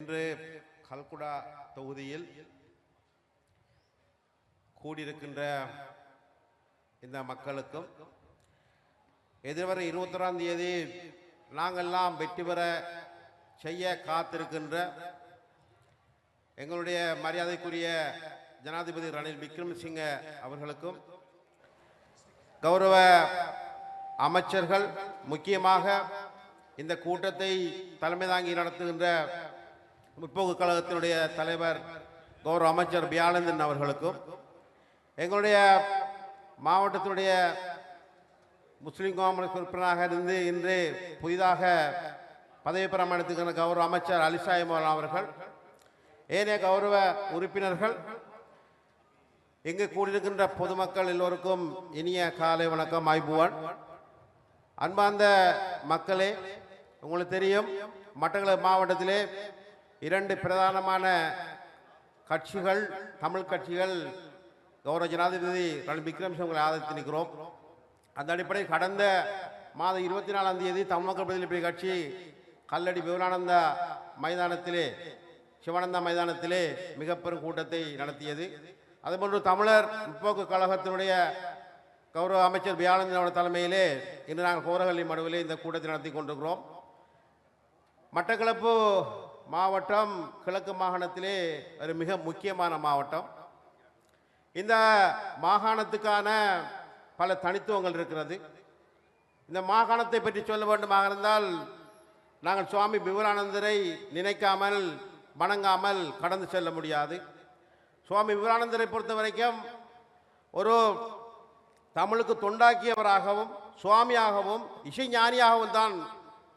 இன்று கல்குடா தொகுதியில் கூடியிருக்கின்ற இந்த மக்களுக்கும் எதிர்வரை இருபத்தொராம் தேதி நாங்கள்லாம் வெற்றி பெற செய்ய காத்திருக்கின்ற எங்களுடைய மரியாதைக்குரிய ஜனாதிபதி ரணில் விக்ரமசிங்க அவர்களுக்கும் கௌரவ அமைச்சர்கள் முக்கியமாக இந்த கூட்டத்தை தலைமை தாங்கி நடத்துகின்ற முற்போக்கு கழகத்தினுடைய தலைவர் கௌரவ அமைச்சர் பியானந்தன் அவர்களுக்கும் எங்களுடைய மாவட்டத்தினுடைய முஸ்லீம் காங்கிரஸ் உறுப்பினராக இருந்து இன்று புதிதாக பதவி பிரமாணத்துக்கான கௌரவ அமைச்சர் அலிசாய் மௌலானா அவர்கள் ஏனைய கௌரவ உறுப்பினர்கள் இங்கு கூடியிருக்கின்ற பொதுமக்கள் எல்லோருக்கும் இனிய காலை வணக்கம் ஆய்புவான் அன்பார்ந்த மக்களே உங்களுக்கு தெரியும் மட்டக்களப்பு மாவட்டத்திலே இரண்டு பிரதானமான கட்சிகள் தமிழ் கட்சிகள் கௌரவ ஜனாதிபதி ரணில் விக்ரமசிங்க உங்களை ஆதரித்து நிற்கிறோம். அந்த அடிப்படையில் கடந்த மாதம் இருபத்தி நாலாம் தேதி தமிழ் மக்கள் பிரதிநிதி கட்சி கல்லடி விவரானந்தா மைதானத்திலே சிவானந்தா மைதானத்திலே மிக பெரும் கூட்டத்தை நடத்தியது. அதுபோன்று தமிழர் முற்போக்கு கழகத்தினுடைய கௌரவ அமைச்சர் பியானந்தன் தலைமையிலே இன்று நாங்கள் கோரகல்லி மனுவிலே இந்த கூட்டத்தை நடத்தி கொண்டிருக்கிறோம். மட்டக்களப்பு மாவட்டம் கிழக்கு மாகாணத்திலே ஒரு மிக முக்கியமான மாவட்டம். இந்த மாகாணத்துக்கான பல தனித்துவங்கள் இருக்கிறது. இந்த மாகாணத்தை பற்றி சொல்ல வேண்டுமாக இருந்தால் நாங்கள் சுவாமி விவரானந்தரை நினைக்காமல் வணங்காமல் கடந்து செல்ல முடியாது. சுவாமி விவரானந்தரை பொறுத்த வரைக்கும் ஒரு தமிழுக்கு தொண்டாக்கியவராகவும் சுவாமியாகவும் இசைஞானியாகவும் தான்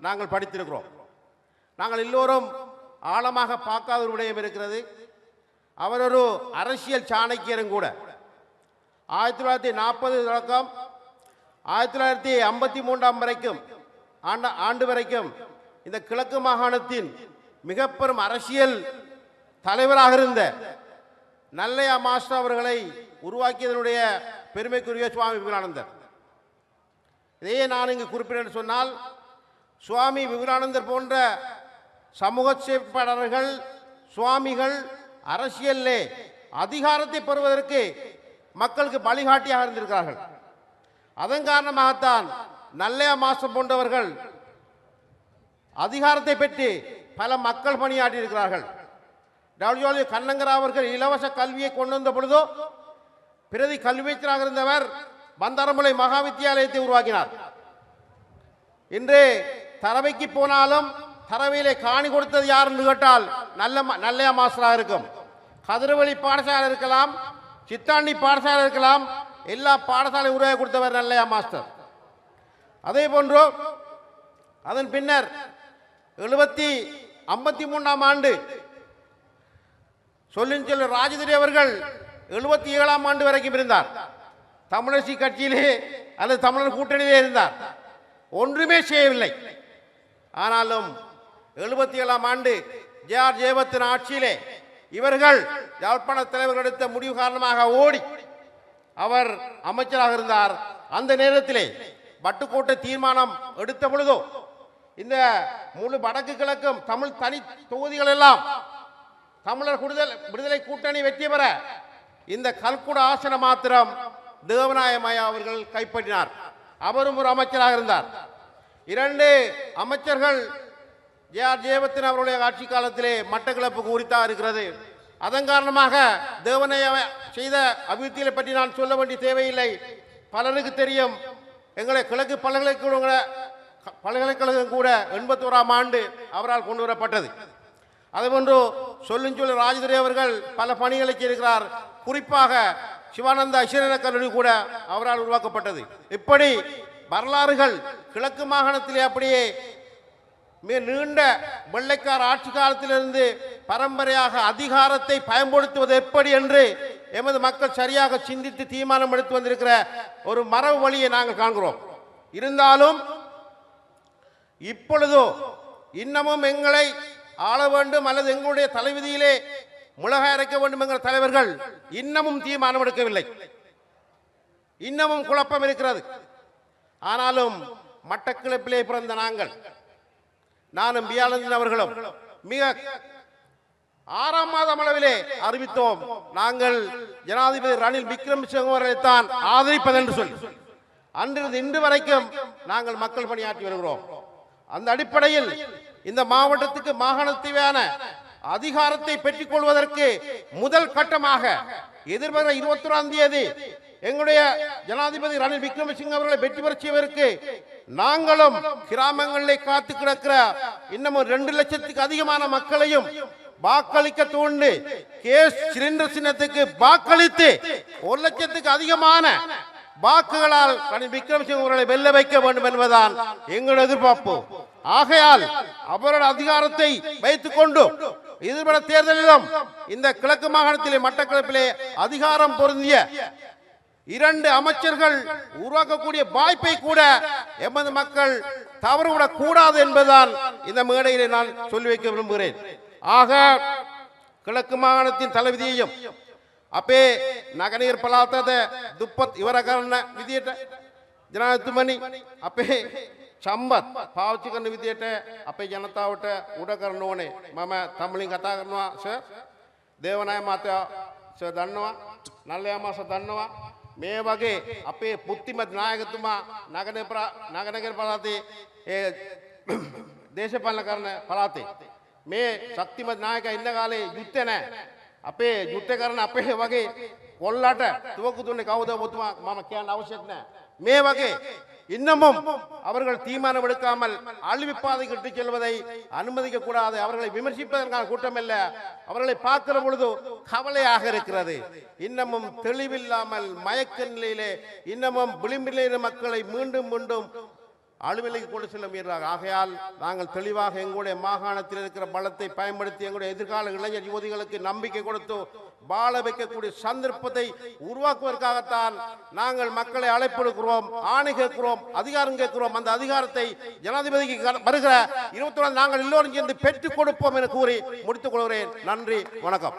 நாங்கள் படித்திருக்கிறோம். நாங்கள் எல்லோரும் ஆழமாக பார்க்காத ஒரு விடயம் இருக்கிறது. அவர் ஒரு அரசியல் சாணக்கியரும் கூட. ஆயிரத்தி தொள்ளாயிரத்தி நாற்பது தொடக்கம் ஆயிரத்தி தொள்ளாயிரத்தி ஐம்பத்தி மூன்றாம் வரைக்கும் ஆண்ட ஆண்டு வரைக்கும் இந்த கிழக்கு மாகாணத்தின் மிக பெரும் அரசியல் தலைவராக இருந்த நல்லையா மாஸ்டர் அவர்களை உருவாக்கியதனுடைய பெருமைக்குரிய சுவாமி விவேகானந்தர். இதையே நான் இங்கு குறிப்பிட சொன்னால் சுவாமி விவேகானந்தர் போன்ற சமூக சேப்பாளர்கள் சுவாமிகள் அரசியலிலே அதிகாரத்தை பெறுவதற்கு மக்களுக்கு வழிகாட்டியாக இருந்திருக்கிறார்கள். அதன் காரணமாகத்தான் நல்லையா மாசம் போன்றவர்கள் அதிகாரத்தை பெற்று பல மக்கள் பணியாற்றி இருக்கிறார்கள் டபிள்யூ கண்ணங்கரா அவர்கள் இலவச கல்வியை கொண்டு வந்த பொழுதோ பிரதி கல்வியற்றராக இருந்தவர் பந்தாரமலை மகா வித்தியாலயத்தை உருவாக்கினார். இன்று தரவைக்கு போனாலும் தரவையிலே காணி கொடுத்தது யார் என்று கேட்டால் நல்ல ம- நல்லையா மாஸ்டராக இருக்கும். கதிரவழி பாடசாலை இருக்கலாம் சித்தாண்டி பாடசாலை இருக்கலாம் எல்லா பாடசாலை உருவாக கொடுத்தவர் நல்லையா மாஸ்டர். அதே போன்று அதன் பின்னர் எழுபத்தி ஐம்பத்தி மூன்றாம் ஆண்டு சொல்லின் செல்ல ராஜதுரை அவர்கள் எழுபத்தி ஏழாம் ஆண்டு வரைக்கும் இருந்தார். தமிழரசி கட்சியிலே அல்லது தமிழர் கூட்டணியிலே இருந்தார். ஒன்றுமே செய்யவில்லை. ஆனாலும் எழுபத்தி ஏழாம் ஆண்டு ஜே ஆர் ஜெயபத்தின் ஆட்சியிலே இவர்கள் யாழ்ப்பாண தலைவர்கள் எடுத்த முடிவு காரணமாக ஓடி அவர் அமைச்சராக இருந்தார். அந்த நேரத்திலே பட்டுக்கோட்டை தீர்மானம் எடுத்த பொழுதோ இந்த முழு வடக்கு கிழக்கும் தமிழ் தனி தொகுதிகள் எல்லாம் தமிழர் விடுதலை விடுதலை கூட்டணி வெற்றி பெற இந்த கல்குட ஆசன மாத்திரம் தேவநாயமயா அவர்கள் கைப்பற்றினார். அவரும் ஒரு அமைச்சராக இருந்தார். இரண்டு அமைச்சர்கள் ஜே ஆர் ஜெயபத்தின் அவருடைய ஆட்சி காலத்திலே மட்டக்களப்புக்கு உரித்தாக இருக்கிறது. அதன் காரணமாக தேவனை செய்த அபிவிருத்திகளை பற்றி நான் சொல்ல வேண்டிய தேவையில்லை. பலருக்கு தெரியும். எங்களை கிழக்கு பல்கலைக்கழக பல்கலைக்கழகம் கூட எண்பத்தோராம் ஆண்டு அவரால் கொண்டு வரப்பட்டது. அதுபோன்று சொல்லும் சொல்லு ராஜதுரை அவர்கள் பல பணிகளை செய்திருக்கிறார் குறிப்பாக சிவானந்த ஐஸ்வர்ய கல்லூரி கூட அவரால் உருவாக்கப்பட்டது. இப்படி வரலாறுகள் கிழக்கு மாகாணத்திலே அப்படியே மிக நீண்ட வெள்ளைக்கார ஆட்சி காலத்திலிருந்து பரம்பரையாக அதிகாரத்தை பயன்படுத்துவது எப்படி என்று எமது மக்கள் சரியாக சிந்தித்து தீர்மானம் எடுத்து வந்திருக்கிற ஒரு மரபு வழியை நாங்கள் காண்கிறோம். இருந்தாலும் இப்பொழுதோ இன்னமும் எங்களை ஆள வேண்டும் அல்லது எங்களுடைய தலைவிதியிலே முழக அரைக்க வேண்டும் என்கிற தலைவர்கள் இன்னமும் தீர்மானம் எடுக்கவில்லை. இன்னமும் குழப்பம் இருக்கிறது. ஆனாலும் மட்டக்கிழப்பிலே பிறந்த நாங்கள் நானும் பியானந்தன் அவர்களும் மிக ஆறாம் மாதம் அளவிலே அறிவித்தோம். நாங்கள் ஜனாதிபதி ரணில் விக்ரமசிங்க அவர்களைத்தான் ஆதரிப்பது என்று சொல்லி. அன்றிருந்து இன்று வரைக்கும் நாங்கள் மக்கள் பணியாற்றி வருகிறோம். அந்த அடிப்படையில் இந்த மாவட்டத்துக்கு மாகாணத்தேவையான அதிகாரத்தை பெற்றுக் கொள்வதற்கு முதல் கட்டமாக எதிர்வர இருபத்தி ஒன்றாம் தேதி எங்களுடைய ஜனாதிபதி ரணில் விக்ரமசிங்க அவர்களை வெற்றி பெற செய்வதற்கு நாங்களும் கிராமங்களிலே காத்து கிடக்கிற இன்னமும் ரெண்டு லட்சத்துக்கு அதிகமான மக்களையும் வாக்களிக்க தூண்டு கேஸ் சிலிண்டர் சின்னத்துக்கு வாக்களித்து ஒரு லட்சத்துக்கு அதிகமான வாக்குகளால் ரணில் விக்ரமசிங்க அவர்களை வெல்ல வைக்க வேண்டும் என்பதுதான் எங்களுடைய எதிர்பார்ப்பு. ஆகையால் அவரோட அதிகாரத்தை வைத்துக் கொண்டு எதிர்பட தேர்தலிலும் இந்த கிழக்கு மாகாணத்திலே மட்டக்களப்பிலே அதிகாரம் பொருந்திய இரண்டு அமைச்சர்கள் உருவாக்கக்கூடிய வாய்ப்பை கூட எமது மக்கள் தவறுவிடக் கூடாது என்பதுதான் இந்த மேடையிலே நான் சொல்லி வைக்க விரும்புகிறேன் ஆக கிழக்கு மாகாணத்தின் தலைவிதியையும் අපේ නගනීර් පලාතද දුප්පත් ඉවර කරන්න විදියට ජනාතුමනි අපේ චම්බත් පාවිච්චි කරන විදියට අපේ ජනතාවට උඩ කරන ඕනේ මම තම්ලින් කතා කරනවා ස දේවනාය මාතය ස දන්නවා නල්ලයා මාස දන්නවා මේ වගේ අපේ පුත්තිමත් නායකතුමා නගන නගනගර පලාතේ ඒ දේශපාලන කරන පලාතේ මේ ශක්තිමත් නායක ඉන්න කාලේ යුද්ධ නැහැ අපේ යුද්ධ කරන අපේ වගේ කොල්ලට තුවක්කු දුන්නේ කවුද ඔබතුමා? මම කියන්න අවශ්‍යත් නැහැ මේ වගේ இன்னமும் அவர்கள் தீர்மானம் எடுக்காமல் அழிவுப்பாதைக்கு இட்டுச் செல்வதை அனுமதிக்க கூடாது அவர்களை விமர்சிப்பதற்கான கூட்டம் அல்ல அவர்களை பார்க்கிற பொழுது கவலையாக இருக்கிறது. இன்னமும் தெளிவில்லாமல் மயக்க நிலையிலே இன்னமும் விளிம்பிலே மக்களை மீண்டும் மீண்டும் அலுவலைக்கு கொண்டு செல்ல முயன்றார் ஆகையால் நாங்கள் தெளிவாக எங்களுடைய மாகாணத்தில் இருக்கிற பலத்தை பயன்படுத்தி எங்களுடைய எதிர்கால இளைஞர் யுவதிகளுக்கு நம்பிக்கை கொடுத்து வாழ வைக்கக்கூடிய சந்தர்ப்பத்தை உருவாக்குவதற்காகத்தான் நாங்கள் மக்களை அழைப்படுகிறோம் ஆணை கேட்கிறோம் அதிகாரம் கேட்கிறோம். அந்த அதிகாரத்தை ஜனாதிபதிக்கு க- வருகிற இருபத்தொன்று நாங்கள் எல்லோரும் சேர்ந்து பெற்றுக் கொடுப்போம் என கூறி முடித்துக் கொள்கிறேன். நன்றி வணக்கம்.